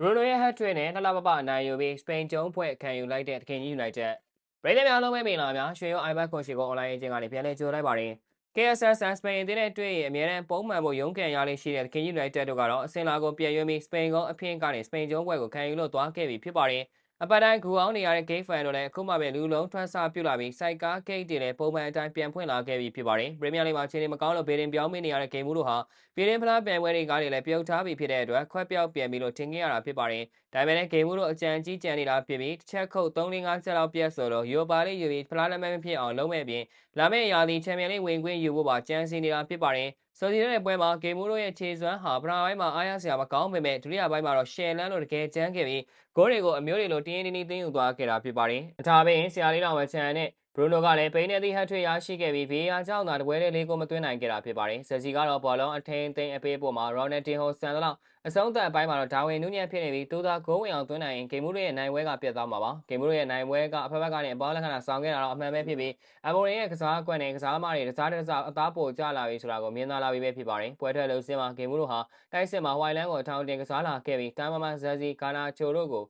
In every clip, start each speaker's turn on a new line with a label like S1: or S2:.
S1: ဘရူနိုရဲ့ဟတ်ထွေနဲ့လှလှပပအနိုင်ယူပြီးစပိန်ကျုံးဖွဲ့ခံယူလိုက်တဲ့တခင်ကြီးယူနိုက်တက်ပြည်သက်များလုံးပဲမင်္ဂလာများရွှေရော iPad ခွန်ရှိကို online အချင်းကနေပြန်လည်ကြိုလိုက်ပါတယ် KSS စပိန်အသင်းနဲ့တွေ့ရင်အများနဲ့ပုံမှန်ဖို့ရုံးကန်ရလေးရှိတဲ့တခင်ကြီးယူနိုက်တက်တို့ကတော့အစင်လာကိုပြန်ရွေးပြီးစပိန်ကအဖင်ကနေစပိန်ကျုံးပွဲကိုခံယူလို့သွားခဲ့ပြီဖြစ်ပါတယ် အပတ်တိုင်းဂူအောင်နေရတဲ့ gate fan တို့လည်းအခုမှပဲလူလုံးထွက်ဆပြုလာပြီးစိုက်ကား gate တွေလည်းပုံမှန်အတိုင်းပြန်ဖွင့်လာခဲ့ပြီဖြစ်ပါတယ်ပရီးမီးယားလိမှာခြေနေမကောင်းလို့ဘေဒင်ပြောင်းမိနေရတဲ့ဂိမ်းမှုတို့ဟာပြည်ရင်းဖလားပြိုင်ပွဲတွေကားတွေလည်းပြုတ်ထားပြီဖြစ်တဲ့အတွက်ခွက်ပြောက်ပြန်ပြီးလို့ထင်ခဲ့ရတာဖြစ်ပါတယ်ဒါပေမဲ့လည်းဂိမ်းမှုတို့အကြံကြီးကြံနေတာဖြစ်ပြီးတစ်ချက်ခုတ်3-5ချက်လောက်ပြတ်ဆိုတော့ယူပါလေးယူပြီးဖလားလက်မဲမဖြစ်အောင်လုံးမဲ့ပြင်လာမယ့်ရာသီချန်ပီယံလိဝင်ခွင့်ယူဖို့ပါကြံစီနေတာဖြစ်ပါတယ် ဆိုဒီတဲ့ပွဲမှာဂိမ်းမှုတို့ရဲ့ခြေစွမ်းဟာပထမပိုင်းမှာအားရစရာမကောင်းပေမဲ့ဒုတိယပိုင်းမှာတော့ရှယ်လန်းလို့တကယ်ကြမ်းခဲ့ပြီးဂိုးတွေကိုအမျိုးတွေလိုတင်းတင်းတင်းတင်းယူသွားခဲ့တာဖြစ်ပါတယ်။အထာပင်ဆရာလေးတော်ဝချန်နဲ့ ဘရူနိုကလည်းပိန်းနေသည့်ဟတ်ထွေရရှိခဲ့ပြီး VAR ကြောင့်သာတပွဲလေးလေးကိုမသွင်းနိုင်ခဲ့တာဖြစ်ပါတယ်။ဆက်စီကတော့ဘောလုံးအထင်းသိမ်းအပေးပေါ်မှာရော်နယ်တင်ဟိုဆန်လောက်အဆုံးသတ်အပိုင်းမှာတော့ဒါဝင်နူးညံ့ဖြစ်နေပြီးတိုးသားဂိုးဝင်အောင်သွင်းနိုင်ရင်ဂိမ်းမှုတွေရဲ့နိုင်ပွဲကပြတ်သွားမှာပါ။ဂိမ်းမှုတွေရဲ့နိုင်ပွဲကအဖက်ဖက်ကနေအပေါလက္ခဏာဆောင်ခဲ့တာတော့အမှန်ပဲဖြစ်ပြီးအမော်ရင်ရဲ့ကစားကွက်နဲ့ကစားမတွေတစားတစားအသားပိုကျလာပြီဆိုတာကိုမြင်သာလာပြီပဲဖြစ်ပါတယ်။ပွဲထွက်လို့စင်မှာဂိမ်းမှုတို့ဟာတိုက်စစ်မှာဟိုင်လန်ကိုအထောင်တင်ကစားလာခဲ့ပြီးတမ်မမန်ဇက်စီကာနာချိုတို့ကို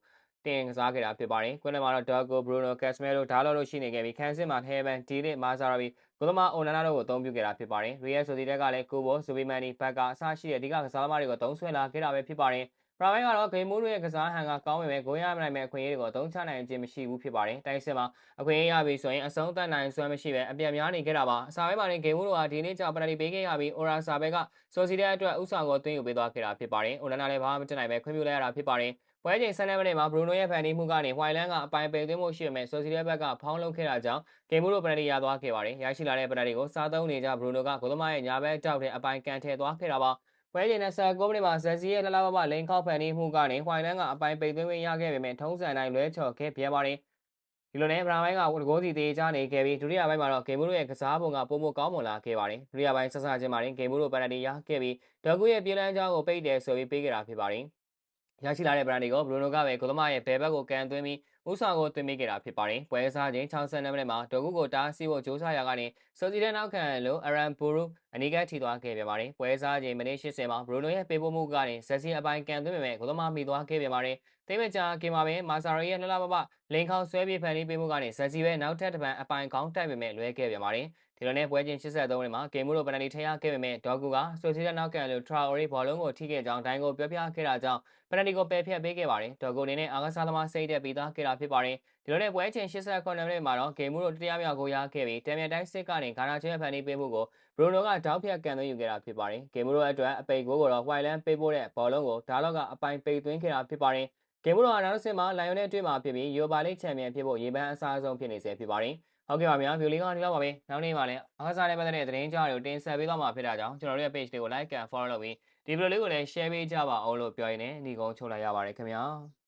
S1: တင်ကစားခဲ့တာဖြစ်ပါတယ်။ကွင်းထဲမှာတော့ဒေါဂိုဘရူနိုကက်စမဲလိုဒါလော်တို့ရှိနေခဲ့ပြီးခန်းစစ်မှာဟဲဗန်ဒီလစ်မာဆာရာဘီကိုသမာအိုနာနာတို့ကိုအသုံးပြုခဲ့တာဖြစ်ပါတယ်။ရီယယ်ဆိုဒီတက်ကလည်းကိုဘောဇူဘီမန်နီဘက်ကအဆရှိတဲ့အဓိကကစားသမားတွေကိုသုံးဆွဲလာခဲ့တာပဲဖြစ်ပါတယ်။ပ ရာပိုင်းကတော့ဂိမ်းမိုးတို့ရဲ့ကစားဟန်ကကောင်းပေမဲ့ဂိုးရမနိုင်မဲ့အခွင့်အရေးတွေကိုသုံးချနိုင်ခြင်းမရှိဘူးဖြစ်ပါတယ်။တိုက်စစ်မှာအခွင့်အရေးရပြီဆိုရင်အဆုံးသတ်နိုင်စွမ်းမရှိပဲအပြတ်များနေခဲ့တာပါ။အစာပိုင်းမှာလည်းဂိမ်းမိုးတို့ဟာဒီနေ့ကြောင့်ပနတီပေးခဲ့ရပြီးအိုရာဆာဘဲကဆိုစီတဲ့အတွက်ဥဆောင်ကိုသွင်းယူပေးသွားခဲ့တာဖြစ်ပါတယ်။အိုနာနာလည်းဘာမှမတင်နိုင်ပဲခွင့်ပြုလိုက်ရတာဖြစ်ပါတယ်။ပွဲချိန်12မိနစ်မှာဘရူနိုရဲ့ဖန်တီးမှုကနေဟိုင်လန်ကအပိုင်ပယ်သွင်းမှုရှိပေမဲ့ဆိုစီတဲ့ဘက်ကဖောင်းလုံးခဲ့တာကြောင့်ဂိမ်းမှုတို့ပနတီရသွားခဲ့ပါတယ်။ရရှိလာတဲ့ပနတီကိုစားသုံးနေကြဘရူနိုကဂိုသမားရဲ့ညာဘက်တောက်တဲ့အပိုင်ကန်ထည့်သွားခဲ့တာပါ။ ပွဲချိန်29မိနစ်မှာဇက်စီရဲ့လှလှပပလိန်ခောက်ဖန်တီးမှုကနေဟိုင်လန်ကအပိုင်ပိတ်သွင်းခွင့်ရခဲ့ပေမဲ့ထုံးစံတိုင်းလွဲချော်ခဲ့ပြန်ပါတယ်။ဒီလိုနဲ့ပထမပိုင်းကဝတ်ကိုစီသေးချနေခဲ့ပြီးဒုတိယပိုင်းမှာတော့ဂိမ်းမှုတို့ရဲ့ကစားပုံကပုံမကောင်းမွန်လာခဲ့ပါတယ်။ဒုတိယပိုင်းဆက်ဆချင်းမှာဂိမ်းမှုတို့ပနတီရခဲ့ပြီးဒေါ်ကူရဲ့ပြည်လန်းချောင်းကိုပိတ်တယ်ဆိုပြီးပေးခဲ့တာဖြစ်ပါတယ်။ရရှိလာတဲ့ဗရန်ဒီကိုဘရူနိုကပဲဂိုလမရဲ့ဘဲဘက်ကိုကန်သွင်းပြီးဥဆောင်ကိုသွင်းမိခဲ့တာဖြစ်ပါတယ်။ပွဲစားချင်း62မိနစ်မှာဒေါ်ကူကိုတားဆီးဖို့ကြိုးစားရာကနေဆိုစီတဲ့နောက်ခံလို့အရန်ဘူရူ အနီးကထိသွားခဲ့ပြန်ပါတယ်။ပွဲစားချင်းမိနစ်80မှာဘရူနိုရဲ့ပေးပို့မှုကနေဇက်စီအပိုင်းကန်သွင်းပေမဲ့ဂိုလမမိသွားခဲ့ပြန်ပါတယ်။သိမကြခင်မှာပင်မာဆာရီရဲ့လှလှပပလင်ခေါဆွဲပြေဖန်ပြီးပေးမှုကနေဇက်စီပဲနောက်ထပ်တစ်ပံအပိုင်းကောင်းတိုက်ပေမဲ့လွဲခဲ့ပြန်ပါတယ်။ဒီလိုနဲ့ပွဲချင်း83မိနစ်မှာဂိမ်းမှုတို့ပနတီထရခဲ့ပေမဲ့ဒေါကူကဆိုစီတဲ့နောက်ကန်လို့ထရာအိုရီဘောလုံးကိုထိခဲ့ကြောင်းဒိုင်းကိုပြောပြခဲ့တာကြောင့်ပနတီကိုပယ်ဖျက်ပေးခဲ့ပါတယ်ဒေါကူအနေနဲ့အာဂဆာသမားစိတ်တက်ပြီးသားခဲ့တာဖြစ်ပါတယ်ဒီလိုနဲ့ပွဲချင်း89မိနစ်မှာတော့ဂိမ်းမှုတို့တရားမြောက်ကိုရခဲ့ပြီးတမ်မြန်တိုင်းစစ်ကနေဂါနာချဲဖန်တီပေးမှုကိုဘရူနိုကတောက်ဖြတ်ကန်သွင်းယူခဲ့တာဖြစ်ပါတယ်ဂိမ်းမှုတို့အတွက်အပိတ်ကိုကိုတော့ဝိုင်လန်ပေးပို့တဲ့ဘောလုံးကိုဒါလော့ကအပိုင်ပိတ်သွင်းခဲ့တာဖြစ်ပါတယ်ဂိမ်းမှုတော်အနောက်ဆင်မှာလိုင်ယွန်နဲ့တွေ့မှာဖြစ်ပြီးယူပါလိချန်ပီယံဖြစ်ဖို့ရေပန်းအစားဆုံးဖြစ်နေစေဖြစ်ပါတယ်ဟုတ်ကဲ့ပါဗျာဗီဒီယိုလေးကဒီလောက်ပါပဲနောက်နေ့မှာလည်းအားကစားနဲ့ပတ်သက်တဲ့သတင်းကြားတွေကိုတင်ဆက်ပေးသွားမှာဖြစ်တာကြောင့်ကျွန်တော်တို့ရဲ့ page လေးကို like and follow လုပ်ပြီးဒီဗီဒီယိုလေးကိုလည်း share ပေးကြပါအောင်လို့ပြောရင်းနဲ့ညီကုန်းချုပ်လိုက်ရပါတယ်ခင်ဗျာ